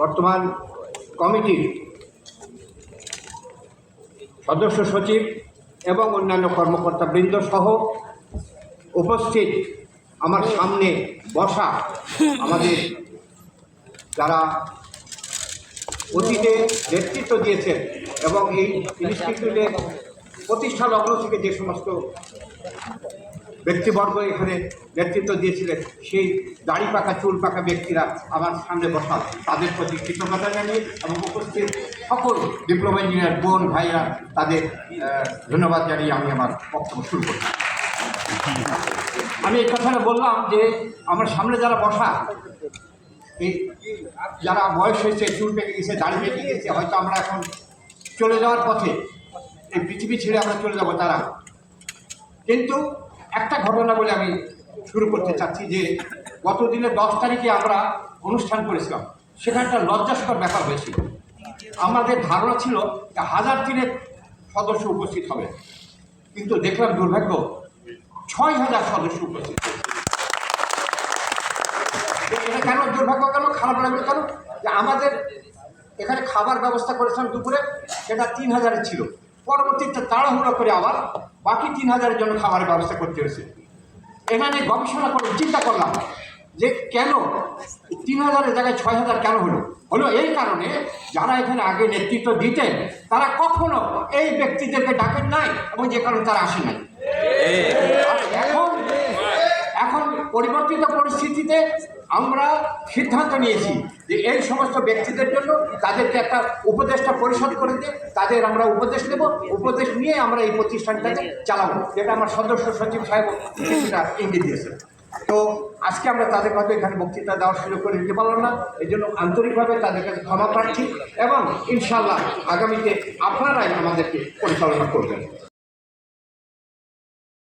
বর্তমান কমিটির সদস্য সচিব এবং অন্যান্য কর্মকর্তাবৃন্দ সহ উপস্থিত আমার সামনে বসা আমাদের যারা অতীতে নেতৃত্ব দিয়েছেন এবং এই ইনস্টিটিউটের প্রতিষ্ঠা লগ্ন থেকে যে সমস্ত ব্যক্তিবর্গ এখানে নেতৃত্ব দিয়েছিলেন, সেই দাড়ি পাকা, চুল পাকা ব্যক্তিরা আমার সামনে বসা তাদের প্রতি কৃতজ্ঞতা জানিয়ে এবং উপস্থিত সকল ডিপ্লোমা ইঞ্জিনিয়ার বোন, ভাইরা, তাদের ধন্যবাদ জানিয়ে আমি আমার বক্তব্য শুরু করি আমি এই কথাটা বললাম যে, আমার সামনে যারা বসা, এই যারা বয়স হয়েছে, চুল পেকে গেছে, দাড়ি পেকে গেছে, হয়তো আমরা এখন চলে যাওয়ার পথে এই পৃথিবী ছেড়ে আমরা চলে যাব তারা। কিন্তু একটা ঘটনা বলে আমি শুরু করতে চাচ্ছি যে গত দিনে দশ তারিখে আমরা অনুষ্ঠান করেছিলাম। সেখানে একটা লজ্জাস্কর ব্যাপার হয়েছিল। আমাদের ধারণা ছিল যে হাজার তিনের সদস্য উপস্থিত হবে। কিন্তু দেখলাম দুর্ভাগ্য, ছয় হাজার সদস্য উপস্থিত। এটা কেন দুর্ভাগ্য কেন? খারাপ লাগল কেন? যে আমাদের এখানে খাবার ব্যবস্থা করেছিলাম দুপুরে, সেটা তিন হাজারের ছিল। পরবর্তীতে তাড়াহুড়ো করে আবার বাকি তিন হাজারের জন্য খাবারের ব্যবস্থা করতে হয়েছে। এখানে গবেষণা করে চিন্তা করলাম যে কেন তিন হাজারের জায়গায় ছয় হাজার কেন হলো? হলো এই কারণে যারা এখানে আগে নেতৃত্ব দিতেন, তারা কখনো এই ব্যক্তিদেরকে ডাকেন নাই এবং যে কারণে তারা আসে নাই। পরিবর্তিত পরিস্থিতিতে আমরা সিদ্ধান্ত নিয়েছি যে এই সমস্ত ব্যক্তিদের জন্য তাদেরকে একটা উপদেষ্টা পরিষদ করে দিয়ে তাদের আমরা উপদেশ দেব। উপদেশ নিয়ে আমরা এই প্রতিষ্ঠানটাকে চালাবো। যেটা আমার সদস্য সচিব সাহেব কিছুটা ইঙ্গিত দিয়েছে তো আজকে আমরা তাদের হয়তো এখানে বক্তৃতা দেওয়ার সুযোগ করে দিতে পারলাম না। এই জন্য আন্তরিকভাবে তাদের কাছে ক্ষমা প্রার্থী এবং ইনশাল্লাহ আগামীতে আপনারাই আমাদেরকে পরিচালনা করবেন।